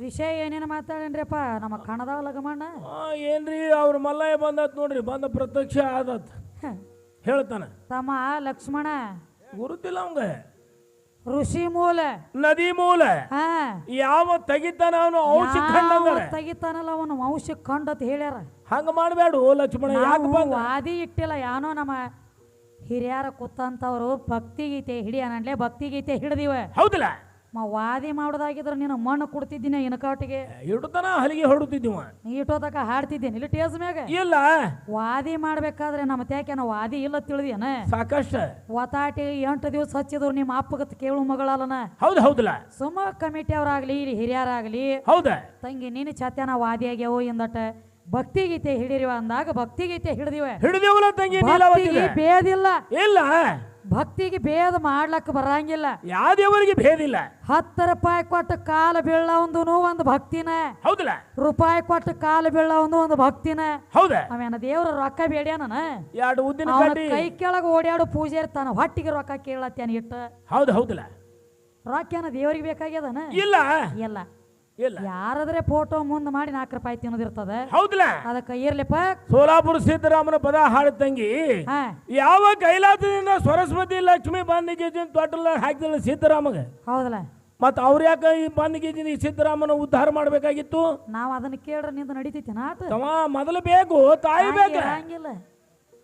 ವಿಷಯ ಏನೇನು ಮಾತಾಡೇನ್ರಿಪ್ಪ ನಮ್ಮ ಕಣದಾವ ಲಗಮಣ್ಣ? ಆ, ಏನ್ರಿ ಅವ್ರ ಮಲ್ಲಯ್ಯ ಬಂದತ್ ನೋಡ್ರಿ ಬಂದ ಪ್ರತ್ಯಕ್ಷ ಆದತ್. ಹೇಳ್ತಾನೆ ಹೇಳ್ತಾನ. ತಮ್ಮ ಲಕ್ಷ್ಮಣ. ಗುರುತಿಲ್ಲ ಅವಂಗ. ಋಷಿ ಮೂಲ. ನದಿ ಮೂಲ. ಹಾ. ಯಾವ ತೆಗಿತಾನ ಅವನು ಔಷಧಿ ಯಾವ ಕಂಡಂಗಾರ ತೆಗಿತಾನಲ್ಲ ಅವನು ವಂಶ ಕಂಡತ್ ಹೇಳ್ಯಾರ. ಹಂಗ ಮಾಡಬೇಡು ಲಕ್ಷ್ಮಣ ಯಾಕೆ ನಾವು ಬಂದ? ವಾದಿ ಇಟ್ಟಿಲ್ಲ ಯಾನೋ ನಮ್ಮ ಹಿರಿಯರ ಕೂತಂತವ್ರು ಭಕ್ತಿಗೀತೆ ಭಕ್ತಿ ಗೀತೆ ಹಿಡ್ದಿವ. ಹೌದಿಲ್ಲ? ಮ ವಾದಿ ಮಾಡೋದಾಗಿದ್ರೆ ನೀನು ಮಣ್ಣು ಕೊಡ್ತಿದ್ದೀನಿ ಇನಕಾಟಿಗೆ ಇಟ್ಟತನ ಹಲಿಗೆ ಹೊಡುತ್ತಿದ್ದೀವ ನೀ ಇಟ್ಟೋತಕ ಹಾಡ್ತಿದ್ದೀನಿ. ಇಲ್ಲಿ ಟೇಸ್ ಮ್ಯಾಗ. ಇಲ್ಲ. ವಾದಿ ಮಾಡ್ಬೇಕಾದ್ರೆ ನಮ್ಮ ತ್ಯಾಕೆ ನಾವು ವಾದಿ ಇಲ್ಲ ತಿಳಿದೇನ ಸಾಕಷ್ಟು. ಒತಾಟಿ ಎಂಟು ದಿವಸ ಹಚ್ಚಿದ್ರು ನಿಮ್ಮ ಅಪ್ಪಗತ್ ಕೇಳು ಮಗಳಲ್ಲನ. ಹೌದು ಹೌದಿಲ್ಲ. ಸುಮ ಕಮಿಟಿ ಅವರಾಗ್ಲಿ ಇಲ್ಲಿ ಹಿರಿಯರಾಗ್ಲಿ. ಹೌದ. ತಂಗಿ ನೀನು ಚಾತ್ಯಾನ ವಾದಿ ಆಗ್ಯಾವು ಎಂದಟ ಭಕ್ತಿಗೀತೆ ಹಿಡಿರಿವ ಅಂದಾಗ ಭಕ್ತಿಗೀತೆ ಹಿಡಿದಿವೆ. ಹಿಡಿದಿವಲ್ಲ ತಂಗಿ ಬೇದಿಲ್ಲ. ಇಲ್ಲ. ಭಕ್ತಿಗೆ ಭೇದ ಮಾಡ್ಲಕ್ಕ ಬರಂಗಿಲ್ಲ. ಯಾವ ದೇವರಿಗೆ ಭೇದಿಲ್ಲ ಹತ್ತು ರೂಪಾಯಿ ಕೊಟ್ಟು ಕಾಲ ಬೀಳ ಒಂದು ಒಂದು ಭಕ್ತಿನ. ಹೌದಿಲ್ಲ? ರೂಪಾಯಿ ಕೊಟ್ಟು ಕಾಲ ಬೀಳ ಒಂದು ಒಂದು ಭಕ್ತಿನ. ಹೌದ? ಅವೇನ ದೇವ್ರ ರೊಕ್ಕ ಬೇಡ್ಯಾನ ಎರಡು ಉದ್ದಿನ ಕೈ ಕೆಳಗೆ ಓಡ್ಯಾಡು ಪೂಜೆ ಇರ್ತಾನ ಹೊಟ್ಟಿಗೆ ರೊಕ್ಕ ಕೇಳತ್ತೇನ ಇಟ್ಟ ಹೌದು ಹೌದಿಲ್ಲ? ರೊಕ್ಕ ಏನ ದೇವ್ರಿಗೆ ಬೇಕಾಗ್ಯದನ ಇಲ್ಲ. ಇಲ್ಲ. ಇಲ್ಲ. ಯಾರಾದ್ರೆ ಫೋಟೋ ಮುಂದ್ ಮಾಡಿ ನಾಲ್ಕು ರೂಪಾಯಿ ತಿನ್ನೋದಿರ್ತದ? ಹೌದಿಲ್ಲ ಅದಕ್ಕೆ ಇರ್ಲಿಪ್ಪ ಸೋಲಾಪುರ ಸಿದ್ದರಾಮನ ಪದ ಹಾಡ ತಂಗಿ ಯಾವ ಕೈಲಾಸದಿಂದ ಸರಸ್ವತಿ ಲಕ್ಷ್ಮಿ ಬಂದಿಗೆ ತೊಟ್ಟಲ ಹಾಕಿದಳ ಸಿದ್ದರಾಮಗ ಹೌದಲ್ಲ ಮತ್ತ ಅವ್ರ ಯಾಕ ಈ ಬಂದಿಗೆ ಈ ಸಿದ್ದರಾಮನ ಉದ್ಧಾರ ಮಾಡ್ಬೇಕಾಗಿತ್ತು? ನಾವ್ ಅದನ್ನ ಕೇಳ್ರ ನಿಂದ ನಡಿತೈತಿ ನಾಟ ಮೊದಲು ಬೇಕು ತಾಯಿ ಬೇಕು? ಹಂಗಿಲ್ಲ.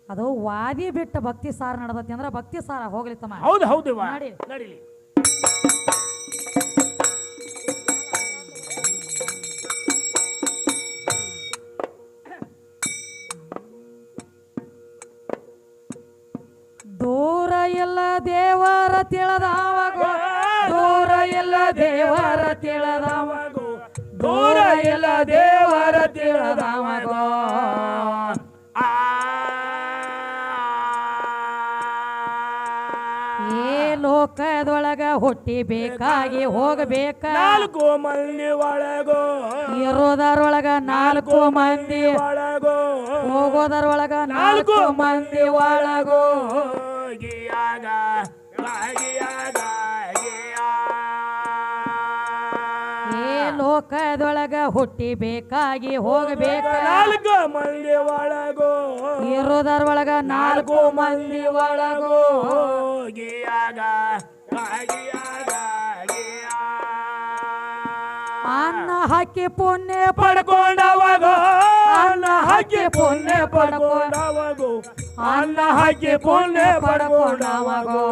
ಅದು ವಾದಿ ಬಿಟ್ಟ ಭಕ್ತಿ ಸಾರ ನಡದತಿ ಅಂದ್ರ ಭಕ್ತಿ ಸಾರ ಹೋಗ್ಲಿ ತಮ್ಮ. ಹೌದು ಹೌದು ನಡಿ. ನಡಿಲಿ. ದೇವರ ತಿಳದಾವ ದೂರ ಎಲ್ಲ ದೇವರ ತಿಳದಾವ ದೂರ ಎಲ್ಲ ದೇವರ ತಿಳಿದವಗೋ. ಆ. ಏ ಲೋಕದೊಳಗ ಹುಟ್ಟಿ ಬೇಕಾಗಿ ಹೋಗಬೇಕ. ನಾಲ್ಕು ಮಂದಿ ಒಳಗೋ. ಇರೋದರೊಳಗ ನಾಲ್ಕು ಮಂದಿ. ಒಳಗೋ. ಹೋಗೋದರೊಳಗ ನಾಲ್ಕು ಮಂದಿ ಒಳಗೋ. ಲೋಕದೊಳಗ ಹುಟ್ಟಿ ಬೇಕಾಗಿ ಹೋಗಬೇಕು. ನಾಲ್ಕು ಮಂದಿ ಒಳಗೋ. ಇರೋದರೊಳಗ ನಾಲ್ಕು ಮಂದಿ ಒಳಗೋ. ಅನ್ನ ಹಾಕಿ ಪುಣ್ಯ ಪಡ್ಕೊಂಡವಾಗ. ಅನ್ನ ಹಾಕಿ ಪುಣ್ಯ ಪಡ್ಕೊಂಡ ಪಡ್ಕೊಂಡವಗೋ. ಅನ್ನ ಹಾಕಿ ಪುಣ್ಯ ಪಡ್ಕೊಂಡವಗೋ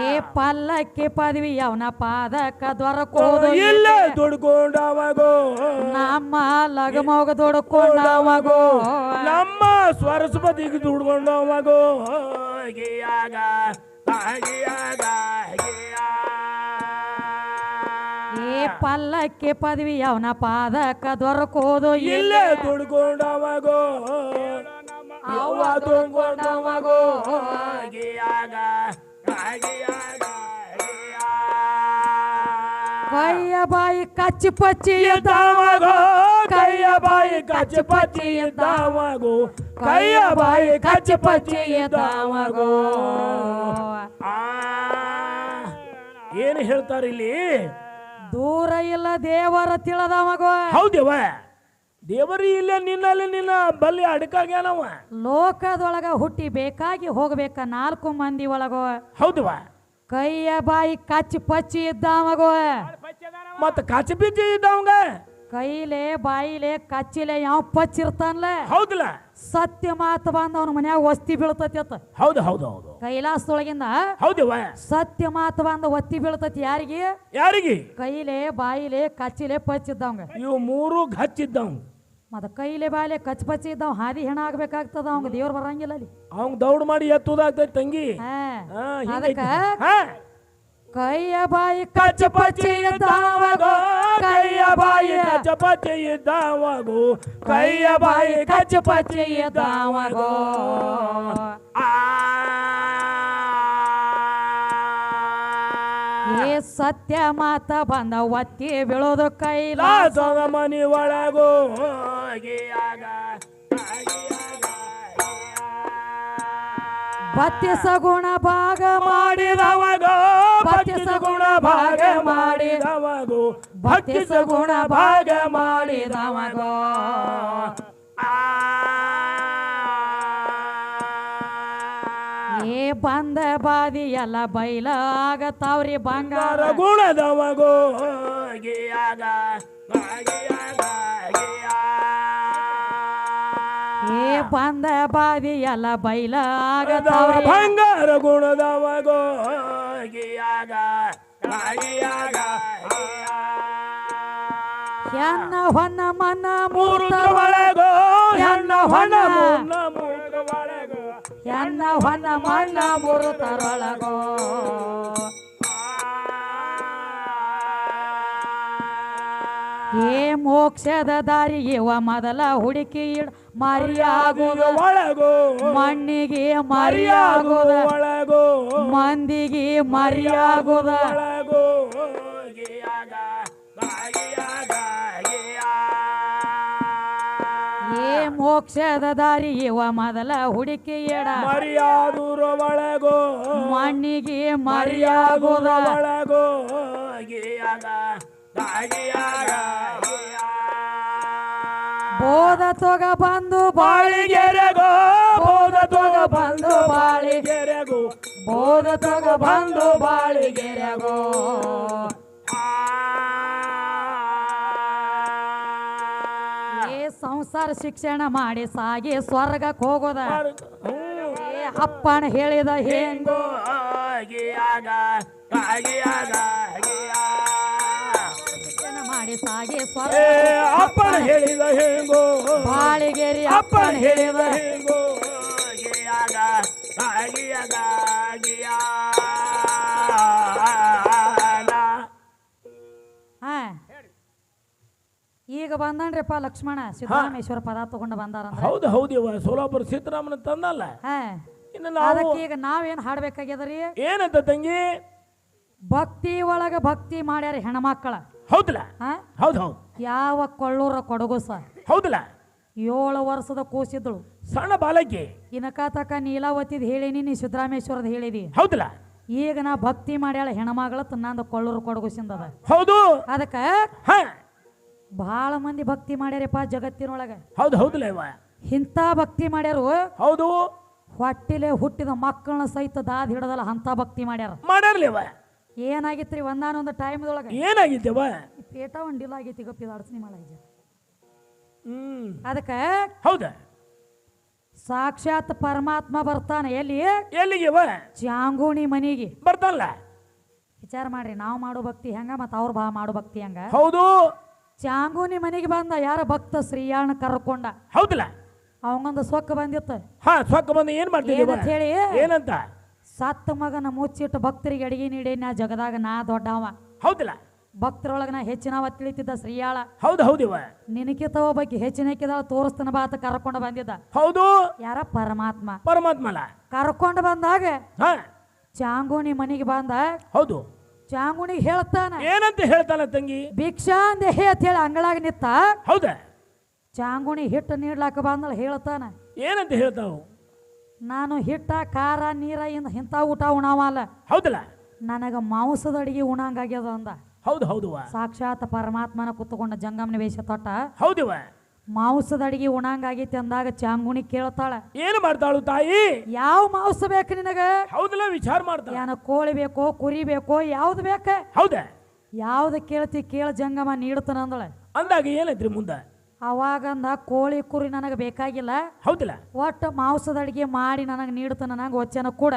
ಏ ಪಲ್ಲಕ್ಕಿ ಪದವಿ ಅವನ ಪಾದಕ ದೊರಕೋದು ಇಲ್ಲ ದುಡ್ಕೊಂಡವಗೋ ನಮ್ಮ ಲಗಮೋಗ ದುಡ್ಕೊಂಡವಗೋ ನಮ್ಮ ಸ್ವರಸ್ಪತಿಗೆ ದುಡ್ಕೊಂಡವಗೋ ಹೋಗಿಯಾಗ ಗಿಯಾಗ ಏ ಪಲ್ಲಕ್ಕೆ ಪದವಿ ಅವನ ಪಾದಕ ದೊರಕೋದು ಇಲ್ಲ. ದುಡ್ಕೊಂಡವಗೋ. ಮಗೋ ದುಡ್ಕೊಂಡವಗೋ. ಗಿಯಾಗ ಗಿಯಾಗ ಕೈಯ ಬಾಯಿ ಕಚ್ಚಿ ಪಚ್ಚಿ ಇದ್ದಾವಗೋ. ಕೈಯ ಬಾಯಿ ಕಚ್ಚಿ ಪಚ್ಚಿ ಇದ್ದಾವಗೋ. ಕೈಯ ಬಾಯಿ ಕಚ್ಚಿ ಪಚ್ಚಿ ಇದ್ದಾವಗೋ. ಆ. ಏನು ಹೇಳ್ತಾರೆ ಇಲ್ಲಿ? ದೂರ ಇಲ್ಲ ದೇವರ ತಿಳದವಗೋ ಹೌದೇವ ದೇವರು ಇಲ್ಲ ನಿನ್ನಲ್ಲಿ ನಿನ್ನ ಬಲ್ಲಿ ಅಡಕಾಗ್ಯಾನವ ಲೋಕದೊಳಗ ಹುಟ್ಟಿ ಬೇಕಾಗಿ ಹೋಗ್ಬೇಕ ನಾಲ್ಕು ಮಂದಿ ಒಳಗ. ಹೌದವ ಕೈಯ ಬಾಯಿ ಕಚ್ಚಿ ಪಚ್ಚಿ ಇದ್ದಾವಗೋ ಮತ್ತ ಕಚ್ಚಿ ಬಿಚ್ಚಿ ಇದ್ದವಂಗ. ಕೈಲೆ ಬಾಯಿಲೆ ಕಚ್ಚಿಲೆ ಯಾವ ಪಚ್ಚಿರ್ತಾನಲ್ಲ ಹೌದಲ್ಲ ಸತ್ಯ ಮಾತು ಬಂದ ಅವನ ಮನ್ಯಾಗ ಒತ್ತಿ ಬೀಳ್ತತಿ ಅತ್ತ. ಹೌದು ಹೌದು ಹೌದು. ಕೈಲಾಸದೊಳಗಿಂದ ಹೌದು ಸತ್ಯ ಮಾತು ಬಂದ ಒತ್ತಿ ಬೀಳ್ತತಿ ಯಾರಿಗೆ? ಯಾರಿಗೆ? ಕೈಲೆ ಬಾಯಿಲೆ ಕಚ್ಚಿಲೆ ಪಚ್ಚಿದ್ದವಂಗ. ಇವು ಮೂರು ಹಚ್ಚಿದ್ದವ್ ಮತ್ತ ಕೈಲೆ ಬಾಯಿಲೆ ಕಚ್ ಪಚ್ಚಿ ಇದ್ದಾವ್ ಹಾದಿ ಹೆಣ ಆಗ್ಬೇಕಾಗ್ತದ ಅವಂಗ ದೇವ್ರ ಬರಂಗಿಲ್ಲ ಅಲ್ಲಿ. ಅವಂಗ ದೌಡ್ ಮಾಡಿ ಎತ್ತುದಾಗ್ತೈತಿ ತಂಗಿ. ಹಾ. ಅದಕ್ಕ कैया बाई कचपची धाव गो कैया बाई कचपची धाव गो कैया बाई कचपची धाव गो हे ಸತ್ಯ ಮಾತ ಬಂದ ಒತ್ತಿ ಬೀಳೋದು ಕೈಲಾಸದ ಮನಿ ಒಳಗೋಗಿಯಾಗ ಬತ್ತಿಸ ಗುಣ ಭಾಗ ಮಾಡಿದವ ಮಾಡಿದವಗೋ ಭಕ್ತಿಸ ಗುಣ ಭಾಗ ಮಾಡಿದವಗೋ ಭಕ್ತಿಸ ಗುಣ ಭಾಗ ಮಾಡಿದವಗೋ ಏ ಬಂದ ಬಾದಿ ಎಲ್ಲ ಬೈಲ ಆಗತಾವ್ರಿ ಬಂಗಾರ ಬಂಗಾರ ಬಂದ ಬಾವಿಯಲ್ಲ ಎಲ್ಲ ಬೈಲ ಬಂಗಾರ ಆಗಿಯಾಗ ಆಗಿಯಾ. ಎನ್ನ ಹೊನ್ನ ಮನ ಮೂರ್ತ ಒಳಗೋ ಎನ್ನ ಹೊನ್ನ. ಮುನ್ನ ಒಳಗೋ ಎನ್ನ ಹೊನ್ನ ಮಣ್ಣ ಮುರುತರೊಳಗೋ? ಏ ಮೋಕ್ಷದ ದಾರಿ ಇವ ಮೊದಲ ಹುಡುಕಿ ಇಡ್ ಮರಿಯಾಗುದು ಒಳಗೋ. ಮಣ್ಣಿಗೆ ಮರಿಯಾಗುದ ಒಳಗೋ. ಮಂದಿಗೆ ಮರಿಯಾಗುದ ಒಳಗೋ. ಏ ಮೋಕ್ಷದ ದಾರಿ ಇವ ಮೊದಲ ಹುಡುಕಿ ಎಡ ಮರಿಯಾದೂರ ಒಳಗೋ. ಮಣ್ಣಿಗೆ ಮರಿಯಾಗುದ ಒಳಗೋ. ಬೋಧ ತೊಗ ಬಂದು ಬಾಳಿಗೆರೆಗು ಬೋಧ ತೊಗ ಬಂದು ಬಾಳಿ ಬಾಳಿಗೆರೆಗೋ ಬೋಧ ತೊಗ ಬಂದು ಬಾಳಿಗೆರೆಗೋ ಸಂಸಾರ ಶಿಕ್ಷಣ ಮಾಡಿ ಸಾಗಿ ಸ್ವರ್ಗಕ್ಕೆ ಹೋಗೋದ. ಅಪ್ಪಣ ಹೇಳಿದ ಹೆಂಗೋ. ಆಗಿಯಾಗ ಆಗಿಯಾಗ ಏ ಸ್ವರ್ಗ ಅಪ್ಪನ ಹೇಳಿದ ಹೇಗೋ? ಬಾಳಿಗೆರಿ ಅಪ್ಪನ ಹೇಳಿದ ಹೇಗೋ? ಆಗಿಯಾಗ ಆಗಿಯಾಗ ಗಿಯಾ ಈಗ ಬಂದನ್ರಿಪ್ಪ ಲಕ್ಷ್ಮಣ ಸಿದ್ದರಾಮೇಶ್ವರ ಪದ ತಗೊಂಡು ಬಂದಾರ ಹೌದು ಹೌದು ಇವ ಸೋಲಾಪುರ ಸಿದ್ದರಾಮನ ತಂದಲ್ಲ? ಅದಕ್ಕೆ ಈಗ ನಾವೇನ್ ಹಾಡ್ಬೇಕಾಗ್ಯದ್ರಿ ಏನಂತ ತಂಗಿ? ಭಕ್ತಿ ಒಳಗ ಭಕ್ತಿ ಮಾಡ್ಯಾರ ಹೆಣ್ಮಕ್ಕಳ ಹೌದಲ್ಲ? ಹೌದು ಹೌದು. ಯಾವ ಕೊಳ್ಳೂರ ಸರ್ ಹೌದಲ್ಲ? ಏಳು ವರ್ಷದ ಕೂಸಿದ್ಳು ಸಣ್ಣ ಬಾಲಕಿ. ಇನಕ ತಕ ನೀಲಾವತಿದ್ ಹೇಳಿನಿ ನೀ ಸಿದ್ದರಾಮೇಶ್ವರದ ಹೇಳಿದಿ. ಹೌದಲ್ಲ? ಈಗ ನಾ ಭಕ್ತಿ ಮಾಡ್ಯಾಳ ಹೆಣ್ಮಗಳ ನಂದು ಕೊಳ್ಳೂರು ಕೊಡಗುಸಿಂದ ಹೌದು. ಅದಕ್ಕ ಹ. ಬಹಳ ಮಂದಿ ಭಕ್ತಿ ಮಾಡ್ಯಾರಪ್ಪ ಜಗತ್ತಿನೊಳಗ. ಹೌದು ಹೌದಲ್ಲ ಇಂಥ ಭಕ್ತಿ ಮಾಡ್ಯಾರು ಹೌದು. ಹೊಟ್ಟಿಲೆ ಹುಟ್ಟಿದ ಮಕ್ಕಳನ್ನ ಸಹಿತ ದಾದ ಹಿಡದಲ್ಲ ಅಂತ ಭಕ್ತಿ ಮಾಡ್ಯಾರ. ಮಾಡ್ಯಾರ್ಲಿ ಇವ ಏನಾಗಿತ್ರಿ? ಒಂದಾನೊಂದು ಟೈಮ್ದೊಳಗೆ. ಏನಾಗಿದ್ದವ ಪೇಟ ಒಂದಿಲ್ಲ ಆಗೈತಿ ಗಪ್ಪಿದ ಅಡ್ಸನಿ ಮಾಡ ಹ್ಮ್. ಅದಕ್ಕೆ ಹೌದ? ಸಾಕ್ಷಾತ್ ಪರಮಾತ್ಮ ಬರ್ತಾನೆ. ಎಲ್ಲಿ? ಎಲ್ಲಿಗೆ ಚಾಂಗೂಣಿ ಮನಿಗೆ. ಬರ್ತಾನಲ್ಲ? ವಿಚಾರ ಮಾಡ್ರಿ ನಾವು ಮಾಡೋ ಭಕ್ತಿ ಹೆಂಗ ಮತ್ತು ಅವ್ರು ಬಾ ಮಾಡೋ ಭಕ್ತಿ ಹೆಂಗ? ಹೌದು. ಚಾಂಗೂನಿ ಮನೆಗೆ ಬಂದ ಯಾರ ಭಕ್ತ ಶ್ರೀಯಾಣ ಕರ್ಕೊಂಡ? ಹೌದಲ್ಲ? ಅವಂಗೊಂದು ಸೊಕ್ಕ ಬಂದಿತ್ತು. ಹಾ ಸೊಕ್ಕ ಬಂದು ಏನ್ ಮಾಡ್ತೀವಿ ಹೇಳಿ? ಏನಂತ? ಸತ್ತ ಮಗನ ಮುಚ್ಚಿಟ್ಟು ಭಕ್ತರಿಗೆ ಅಡಿಗೆ ನೀಡಿ ನಾ ಜಗದಾಗ ನಾ ದೊಡ್ಡವ. ಹೌದಿಲ್ಲ? ಭಕ್ತರೊಳಗ ನಾ ಹೆಚ್ಚಿನವ ತಿಳಿತಿದ್ದ ಶ್ರೀಯಾಳ. ಹೌದು ಹೌದಿವ ನಿನಕಿತವ ಬಗ್ಗೆ ಹೆಚ್ಚಿನ ತೋರಿಸ್ತನ ಬಾತ ಕರ್ಕೊಂಡು ಬಂದಿದ್ದ. ಹೌದು? ಯಾರ? ಪರಮಾತ್ಮ. ಪರಮಾತ್ಮಲ? ಕರ್ಕೊಂಡು ಬಂದಾಗ ಹಾ. ಚಾಂಗುಣಿ ಮನೆಗೆ ಬಂದ. ಹೌದು. ಚಾಂಗುಣಿಗೆ ಹೇಳ್ತಾನ. ಏನಂತ ಹೇಳ್ತಾನ ತಂಗಿ? ಭಿಕ್ಷಾ ಅಂದ ಅಂತ ಹೇಳಿ ಅಂಗಳಾಗ ನಿತ್ತ. ಹೌದ? ಚಾಂಗುಣಿ ಹಿಟ್ಟು ನೀಡ್ಲಾಕ ಬಂದಳ ಹೇಳ್ತಾನ. ಏನಂತ ಹೇಳ್ತಾವು? ನಾನು ಹಿಟ್ಟ ಖಾರ ನೀರ ಇಂದ ಇಂಥ ಊಟ ಉಣಾವಲ್ಲ ಹೌದಲ್ಲ? ನನಗ ಮಾಂಸದ ಅಡಿಗೆ ಉಣಂಗಾಗ್ಯದ ಅಂದ. ಹೌದು ಹೌದು ಸಾಕ್ಷಾತ್ ಪರಮಾತ್ಮನ ಕುತ್ಕೊಂಡ ಜಂಗಮನ ವೇಷ ತೊಟ್ಟ. ಹೌದು ಮಾಂಸದ ಅಡಿಗೆ ಉಣಂಗಾಗೈತಿ ಅಂದಾಗ ಚಾಂಗುಣಿ ಕೇಳ್ತಾಳ. ಏನು ಮಾಡ್ತಾಳು ತಾಯಿ? ಯಾವ ಮಾಂಸ ಬೇಕು ನಿನಗ? ಹೌದಲ್ಲ ವಿಚಾರ ಮಾಡ್ತಾಳ. ಏನ ಕೋಳಿ ಬೇಕೋ ಕುರಿ ಬೇಕೋ ಯಾವ್ದು ಬೇಕ? ಹೌದ? ಯಾವ್ದು ಕೇಳ್ತಿ ಕೇಳ ಜಂಗಮ ನೀಡ್ತಾನ ಅಂದಳ. ಅಂದಾಗ ಏನೈತ್ರಿ ಮುಂದ? ಅವಾಗಂದ ಕೋಳಿ ಕುರಿ ನನಗೆ ಬೇಕಾಗಿಲ್ಲ. ಹೌದಿಲ್ಲ? ಒಟ್ಟು ಮಾಂಸದ ಅಡಿಗೆ ಮಾಡಿ ನನಗೆ ನೀಡ್ತಾನ ನನಗೆ ವಚನ ಕೂಡ.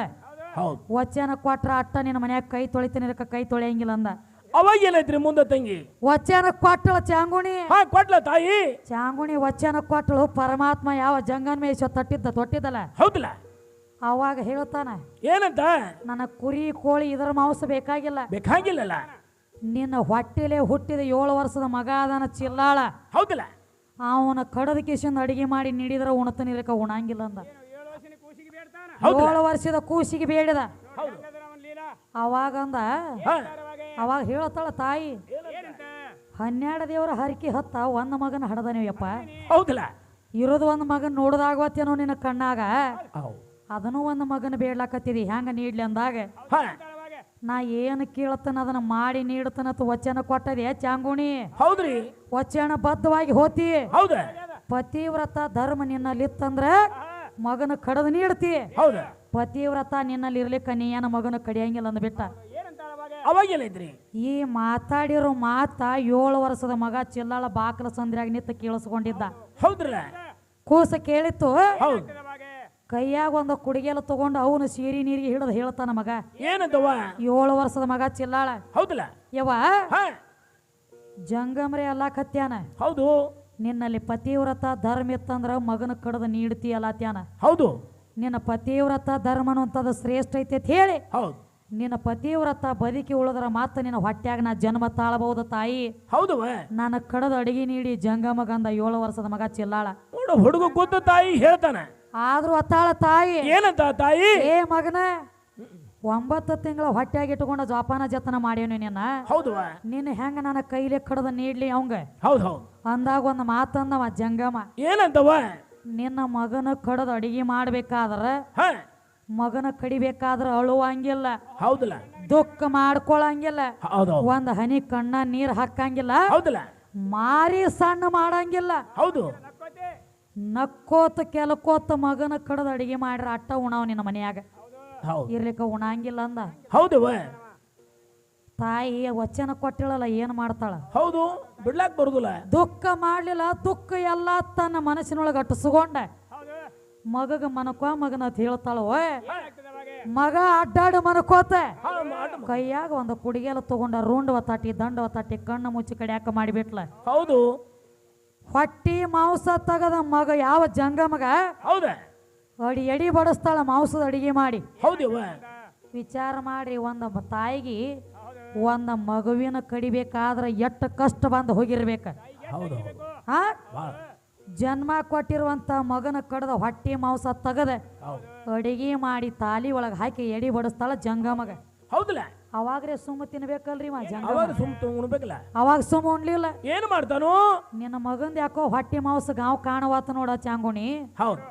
ಹೌದು. ವಚನ ಕೊಟ್ರ ಅಟ್ಟ ನಿನ್ನ ಮನ್ಯಾಗ ಕೈ ತೊಳಿತೀನಿ ಇದಕ್ಕೆ ಕೈ ತೊಳೆಯಂಗಿಲ್ಲ ಅಂದ. ಅವಾಗ ಏನೈತ್ರಿ ಮುಂದ ತಂಗಿ? ವಚನ ಕೊಟ್ಟಳ ಚಾಂಗುಣಿ. ಹಾ ಕೊಟ್ಲ ತಾಯಿ. ಚಾಂಗುಣಿ ವಚನ ಕೊಟ್ಟಳು ಪರಮಾತ್ಮ ಯಾವ ಜಂಗನ್ ಜಂಗನ್ಮೇಶ ತಟ್ಟಿದ್ದ ತೊಟ್ಟಿದ್ದಲ್ಲ? ಹೌದಿಲ್ಲ. ಅವಾಗ ಹೇಳ್ತಾನ ಏನಂತ? ನನ್ನ ಕುರಿ ಕೋಳಿ ಇದರ ಮಾಂಸ ಬೇಕಾಗಿಲ್ಲ. ಬೇಕಾಗಿಲ್ಲಲ್ಲ? ನಿನ್ನ ಹೊಟ್ಟೆಲೆ ಹುಟ್ಟಿದ ಏಳು ವರ್ಷದ ಮಗ ಅದನ ಚಿಲ್ಲಾಳ. ಹೌದಲ್ಲ. ಅವನ ಕಡದ ಕೇಸಿಂದ ಅಡಿಗೆ ಮಾಡಿ ನೀಡಿದ್ರೆ ಉಣತನಿರಕ ಉಣಂಗಿಲ್ಲ ಅಂದ. ಏಳು ವರ್ಷದ ಕೂಸಿಗೆ ಬೇಡಿದ. ಅವಾಗಂದ ಅವಾಗ ಹೇಳತ್ತಾಳ ತಾಯಿ ಹನ್ನೆರಡು ದೇವರ ಹರಕೆ ಹತ್ತ ಒಂದ್ ಮಗನ ಹಡದ ನೀವಪ್ಪ ಹೌದಲ್ಲ. ಇರೋದು ಒಂದು ಮಗನ ನೋಡ್ದಾಗತ್ತೇನೋ ನಿನ್ನ ಕಣ್ಣಾಗ. ಅದನ್ನು ಒಂದು ಮಗನ ಬೇಡ್ಲಾಕತ್ತಿದಿ. ಹೆಂಗ ನೀಡ್ಲಿ ಅಂದಾಗ. ನಾ ಏನು ಕೇಳತನ ಅದನ್ನ ಮಾಡಿ ನೀಡ್ತಾನ ವಚನ ಕೊಟ್ಟದೆ ಚಾಂಗುಣಿ? ಹೌದ್ರಿ. ವಚನ ಬದ್ಧವಾಗಿ ಹೋತಿ. ಹೌದ. ಪತಿವ್ರತ ಧರ್ಮ ನಿನ್ನಲ್ಲಿತ್ತಂದ್ರ ಮಗನ ಕಡದ ನೀಡ್ತಿ. ಹೌದ. ಪತಿವ್ರತ ನಿನ್ನಲ್ಲಿ ಇರ್ಲಿಕ್ಕ ನೀ ಏನ ಮಗನ ಕಡಿಯಂಗಿಲ್ಲ ಅಂದ್ಬಿಟ್ಟ. ಏನೈತ್ರಿ ಈ ಮಾತಾಡಿರೋ ಮಾತ ಏಳು ವರ್ಷದ ಮಗ ಚಿಲ್ಲಾಳ ಬಾಕಲ ಸಂದ್ರಾಗ ನಿತ್ತ ಕೇಳಿಸ್ಕೊಂಡಿದ್ದ. ಹೌದ್ರ ಕೂಸ ಕೇಳಿತ್ತು. ಹೌದು. ಕೈಯಾಗ ಒಂದು ಕುಡಿಗೆಲ್ಲ ತಗೊಂಡು ಅವನು ಸೀರಿ ನೀರಿಗೆ ಹಿಡಿದು ಹೇಳ್ತಾನ ಮಗ. ಏನಂತವ ಏಳು ವರ್ಷದ ಮಗ ಚಿಲ್ಲಾಳ. ಹೌದಲ್ಲ? ಯವ ಜಂಗಮ್ರೆ ಅಲ್ಲ ಕತ್ಯಾನ. ಹೌದು. ನಿನ್ನಲ್ಲಿ ಪತಿವ್ರತ ಧರ್ಮ ಇತ್ತಂದ್ರ ಮಗನ ಕಡದ ನೀಡ್ತಿ ತ್ಯಾನ ಹೌದು. ನಿನ್ನ ಪತಿವ್ರತ ಧರ್ಮನು ಅಂತದ ಶ್ರೇಷ್ಠ ಐತೆ ಅಂತ ಹೇಳಿ. ಹೌದು. ನಿನ್ನ ಪತಿವ್ರತ ಬದುಕಿ ಉಳಿದ್ರ ಮಾತ್ರ ನಿನ್ನ ಹೊಟ್ಯಾಗ ನಾ ಜನ್ಮ ತಾಳಬಹುದು ತಾಯಿ. ಹೌದು ನನ್ನ ಕಡದ ಅಡಿಗೆ ನೀಡಿ ಜಂಗಮಗಂದ ಏಳು ವರ್ಷದ ಮಗ ಚಿಲ್ಲಾಳ. ಹುಡುಗ ಕೂತ ತಾಯಿ ಹೇಳ್ತಾನ. ಆದ್ರೂ ಅತ್ತಾಳ ತಾಯಿ. ಏನಂತ ತಾಯಿ? ಏ ಮಗನ ಒಂಬತ್ತು ತಿಂಗಳ ಹೊಟ್ಯಾಗ ಇಟ್ಟುಕೊಂಡ ಜೋಪಾನ ಜತನ ಮಾಡ್ಯಾನು ನಿನ್ನ? ಹೌದು ನಿನ್ನ ಹೆಂಗ ನನ್ನ ಕೈಲಿ ಕಡದ ನೀಡ್ಲಿ ಅವಂಗ? ಹೌದು ಹೌದು. ಅಂದಾಗ ಒಂದು ಮಾತಂದವ ಜಂಗಮ. ಏನಂತವ ನಿನ್ನ ಮಗನ ಕಡದ ಅಡಿಗೆ ಮಾಡ್ಬೇಕಾದ್ರ ಮಗನ ಕಡಿಬೇಕಾದ್ರ ಅಳುವಂಗಿಲ್ಲ. ಹೌದಲ್ಲ. ದುಃಖ ಮಾಡ್ಕೊಳಂಗಿಲ್ಲ. ಒಂದ್ ಹನಿ ಕಣ್ಣ ನೀರ್ ಹಾಕಂಗಿಲ್ಲ. ಹೌದಲ್ಲ. ಮಾರಿ ಸಣ್ಣ ಮಾಡಂಗಿಲ್ಲ. ಹೌದು. ನಕ್ಕೋತ ಕೆಲಕೋತ ಮಗನ ಕಡದ ಅಡಿಗೆ ಮಾಡ್ರ ಅಟ್ಟ ಉಣವ್ ನಿನ್ನ ಮನ್ಯಾಗ. ಇರ್ಲಿಕ್ಕ ಉಣಂಗಿಲ್ಲ ಅಂದ. ಹೌದು ತಾಯಿ ವಚನ ಕೊಟ್ಟಿಳಲ್ಲ ಏನ್ ಮಾಡ್ತಾಳ? ಹೌದು ಬಿಡ್ಲಾಕ್ ಬರುದಿಲ್ಲ. ದುಃಖ ಮಾಡ್ಲಿಲ್ಲ ದುಃಖ ಎಲ್ಲ ತನ್ನ ಮನಸ್ಸಿನೊಳಗೆ ಅಟ್ಟಿಸ್ಕೊಂಡ. ಮಗಗ ಮನಕೋ ಮಗನ ಹೇಳ್ತಾಳ ಓಯ್ ಮಗ ಅಡ್ಡಾಡು ಮನಕೋತ. ಕೈಯಾಗ ಒಂದು ಕುಡಿಗೆಲ್ಲ ತಗೊಂಡ ರೂಂಡ್ ಒತ್ತಾಟಿ ದಂಡ ಒತ್ತಾಟಿ ಕಣ್ಣು ಮುಚ್ಚಿ ಕಡಿಯಾಕ ಮಾಡಿಬಿಟ್ಲ. ಹೌದು. ಹೊಟ್ಟಿ ಮಾಂಸ ತಗದ ಮಗ ಯಾವ ಜಂಗ ಮಗ? ಹೌದ? ಅಡಿ ಎಡಿ ಬಡಿಸ್ತಾಳ ಮಾಂಸದ ಅಡಿಗೆ ಮಾಡಿ. ಹೌದವ ವಿಚಾರ ಮಾಡ್ರಿ ಒಂದ ತಾಯಿಗೆ ಒಂದ ಮಗುವಿನ ಕಡಿಬೇಕಾದ್ರೆ ಎಷ್ಟು ಕಷ್ಟ ಬಂದು ಹೋಗಿರ್ಬೇಕ. ಹೌದು ಹಾ ಜನ್ಮ ಕೊಟ್ಟಿರುವಂತ ಮಗನ ಕಡದ ಹೊಟ್ಟಿ ಮಾಂಸ ತಗದ ಅಡಿಗೆ ಮಾಡಿ ತಾಲಿ ಒಳಗೆ ಹಾಕಿ ಎಡಿ ಬಡಿಸ್ತಾಳ ಜಂಗ ಮಗ. ಹೌದಲ್ಲ? ಅವಾಗ್ರೆ ಸುಮ್ಮ ತಿನ್ಬೇಕಲ್ರಿ ಜಂಗ ಅವಾಗ ಸುಮ್ ಉಣ್ಬೇಕಲ್ಲ? ಅವಾಗ ಸುಮ್ಮ ಉಣ್ಲಿಲ್ಲ. ಏನು ಮಾಡ್ತಾನು? ನಿನ್ನ ಮಗಂದ ಯಾಕೋ ಹೊಟ್ಟೆ ಮಾಂಸ ಗಾವ್ ಕಾಣವಾತ ನೋಡ ಚಾಂಗುಣಿ. ಹೌದು.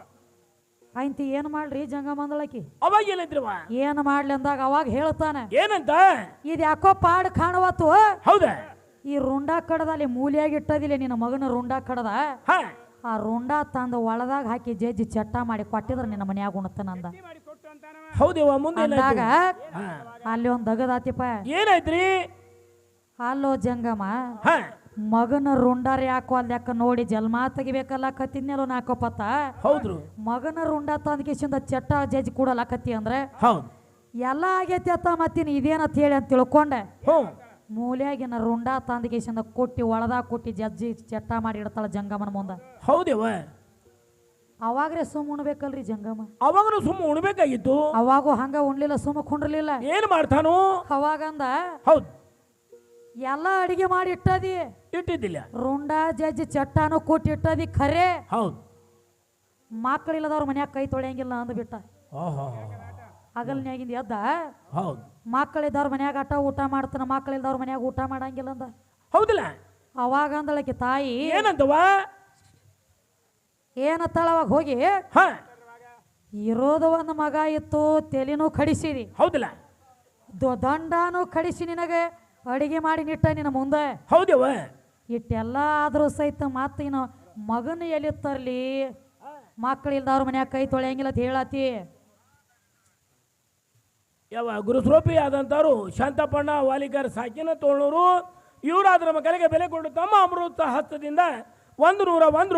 ಆಯ್ತು ಏನ್ ಮಾಡ್ರಿ ಜಂಗ ಮಂದಳಕಿ ಅವಾಗ ಏನು ಏನ್ ಮಾಡ್ಲಿ ಅಂದಾಗ ಅವಾಗ ಹೇಳ್ತಾನೆ. ಏನಂತ? ಇದ್ ಯಾಕೋ ಪಾಡ್ ಕಾಣವಾತು? ಹೌದ? ಈ ರುಂಡ ಕಡದಲ್ಲಿ ಮೂಲಿಯಾಗಿ ಇಟ್ಟದಿಲ್ಲ ನಿನ್ನ ಮಗನ ರುಂಡ ಕಡದ? ಆ ರುಂಡ ತಂದು ಒಳದಾಗ ಹಾಕಿ ಜಜ್ಜಿ ಚಟ್ಟ ಮಾಡಿ ಕೊಟ್ಟಿದ್ರ ನಿನ್ನ ಮನ್ಯಾಗ ಉಣತನಂದ. ಹೌದವ ಮುಂದೆ ಅಂದಾಗ ಅಲ್ಲಿ ಒಂದ್ ದಗದಾತಿಪ್ಪ ಏನಾಯ್ತ್ರಿ? ಅಲ್ಲೋ ಜಂಗಮ್ಮ ಮಗನ ರುಂಡಾರ ಯಾಕೋ ಅಲ್ಲಿ ಯಾಕ ನೋಡಿ ಜಲ್ಮಾ ತೆಗಿಬೇಕಲ್ಲ ಕತ್ತಿದ್ನೆಲ್ಲೋ ನಾಕೋಪತ್ತ ಹೌದ್ರು. ಮಗನ ರುಂಡ ತಂದ ಕಿಶಿಂದ ಚಟ್ಟ ಜಜ್ಜಿ ಕೂಡಲಕತ್ತಿ ಅಂದ್ರೆ ಹೌದು. ಎಲ್ಲ ಆಗೈತಿ ಅತ್ತ ಮತ್ತಿನ ಇದೇನಂತ ಹೇಳಿ ಅಂತ ತಿಳ್ಕೊಂಡೆ. ಮೂಲೆಯಾಗಿನ ಮೂಲ್ಯಾಗಿನ ರುಂಡ ತಂದ ಕಿಶಿಂದ ಕೊಟ್ಟಿ ಒಳದಾಗ ಕೊಟ್ಟಿ ಜಜ್ಜಿ ಚಟ್ಟ ಮಾಡಿ ಇಡ್ತಾಳ ಜಂಗಮನ ಮುಂದ. ಹೌದೇವ ಅವಾಗ್ರೆ ಸುಮ್ ಉಣ್ಬೇಕಲ್ರಿ ಜಂಗಮ ಅವಾಗನು ಸುಮ್ಮ ಉಣ್ಬೇಕಾಗಿತ್ತು. ಅವಾಗೂ ಹಂಗ ಉಣ್ಲಿಲ್ಲ ಸುಮ್ಮ ಕುಂಡ್ರಲಿಲ್ಲ. ಏನ್ ಮಾಡ್ತಾನು? ಅವಾಗಂದ ಹೌದು. ಎಲ್ಲ ಅಡಿಗೆ ಮಾಡಿ ಇಟ್ಟದಿ. ಇಟ್ಟಿದ್ದಿಲ್ಲ. ರುಂಡ ಜಜ್ಜಿ ಚಟ್ಟಾನು ಕೊಟ್ಟು ಇಟ್ಟದಿ ಖರೆ. ಹೌದು. ಮಕ್ಕಳಿಲ್ಲದವ್ರ ಮನ್ಯಾಗ ಕೈ ತೊಳೆಯಂಗಿಲ್ಲ ಅಂದ್ಬಿಟ್ಟ. ಹಗಲ್ನ್ಯಾಗಿಂದ ಎದ್ದ. ಹೌದು. ಮಕ್ಕಳಿದ್ದವ್ರ ಮನ್ಯಾಗ ಆಟ ಊಟ ಮಾಡ್ತಾನ ಮಕ್ಕಳಿಲ್ಲದವ್ರ ಮನ್ಯಾಗ ಊಟ ಮಾಡಂಗಿಲ್ಲ ಅಂದ. ಹೌದಿಲ್ಲ. ಅವಾಗ ಅಂದಳಕ್ಕೆ ತಾಯಿ ಏನಂತವ ಏನತ್ತಾಳ ಅವಾಗ ಹೋಗಿ ಹಾ. ಇರೋದು ಒಂದು ಮಗ ಇತ್ತು ತೆಲಿನೂ ಕಡಿಸಿದಿ. ಹೌದಿಲ್ಲ. ದಂಡಾನು ಕಡಿಸಿ ನಿನಗೆ ಅಡಿಗೆ ಮಾಡಿ ನಿಟ್ಟ ನಿನ್ನ ಮುಂದೆ. ಹೌದೇವ ಇಟ್ಟೆಲ್ಲ ಆದ್ರೂ ಸಹಿತ ಮತ್ತೆ ಇನ್ನು ಮಗನ ಎಲ್ಲಿ ತರ್ಲಿ? ಮಕ್ಕಳಿಲ್ದವ್ರ ಮನ್ಯಾಗ ಕೈ ತೊಳೆಯಂಗಿಲ್ಲ ಅಂತ ಹೇಳತಿ ಯಾವ ಗುರುಸ್ರೋಪಿ ಆದಂಥವ್ರು ಶಾಂತಪಣ್ಣ ವಾಲಿಕರ್ ಸಾಕಿನ ತೋಳೂರು ಇವರಾದ್ರ ಮಕ್ಕಳಿಗೆ ಬೆಲೆ ಕೊಡು ತಮ್ಮ ಅಮೃತ ಹಸ್ತದಿಂದ ಒಂದು ನೂರ ಒಂದು